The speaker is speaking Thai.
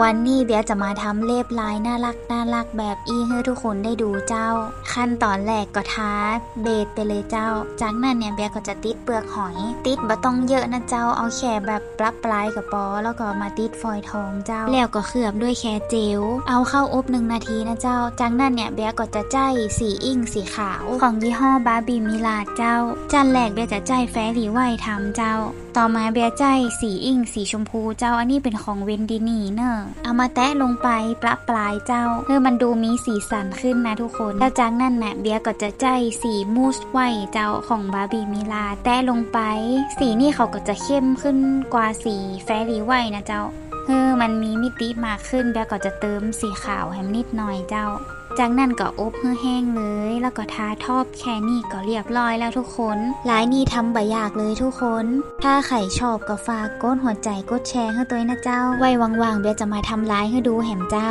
วันนี้เบียจะมาทำเล็บลายน่ารักน่ารักแบบอีให้ทุกคนได้ดูเจ้า ขั้นตอนแรกก็ทาเบสไปเลยเจ้า จากนั้นเนี่ยเบียก็จะติดเปลือกหอย ติดบ่ต้องเยอะนะเจ้าเอาแค่แบบปลับปลายกับปอ แล้วก็มาติดฟอยทองเจ้า แล้วก็เคลือบด้วยแคเจลเอาเข้าอบหนึ่งนาทีนะเจ้า จากนั้นเนี่ยเบียก็จะใจสีอิงสีขาวของยี่ห้อบาร์บีมิลาเจ้าจานแรกเบียจะใจแฟรีไวท์ทำเจ้า ต่อมาเบียร์ใจสีอิงสีชมพูเจ้าอันนี้เป็นของเวนดินีเนอะเอามาแตะลงไปประปลายเจ้าเพื่อมันดูมีสีสันขึ้นนะทุกคนแล้วจากนั้นน่ะเบียก็จะใจสีมูสไว้เจ้าของบาร์บีมิลา แตะลงไป สีนี่เขาก็จะเข้มขึ้นกว่าสีแฟรีไว้นะเจ้าเฮ้อมันมีมิติมากขึ้นเบียก็จะเติมสีขาวแฮมนิดหน่อยเจ้า จากนั้นก็อบให้แห้งเลย แล้วก็ทาทอบแค่นี้ก็เรียบร้อยแล้วทุกคนหลายนี่ทำบ่ยากเลยทุกคน ถ้าใครชอบก็ฝากกดหัวใจกดแชร์ให้ตัวนะเจ้า ไว้ว่างๆเบียจะมาทำร้ายให้ดูแหมเจ้า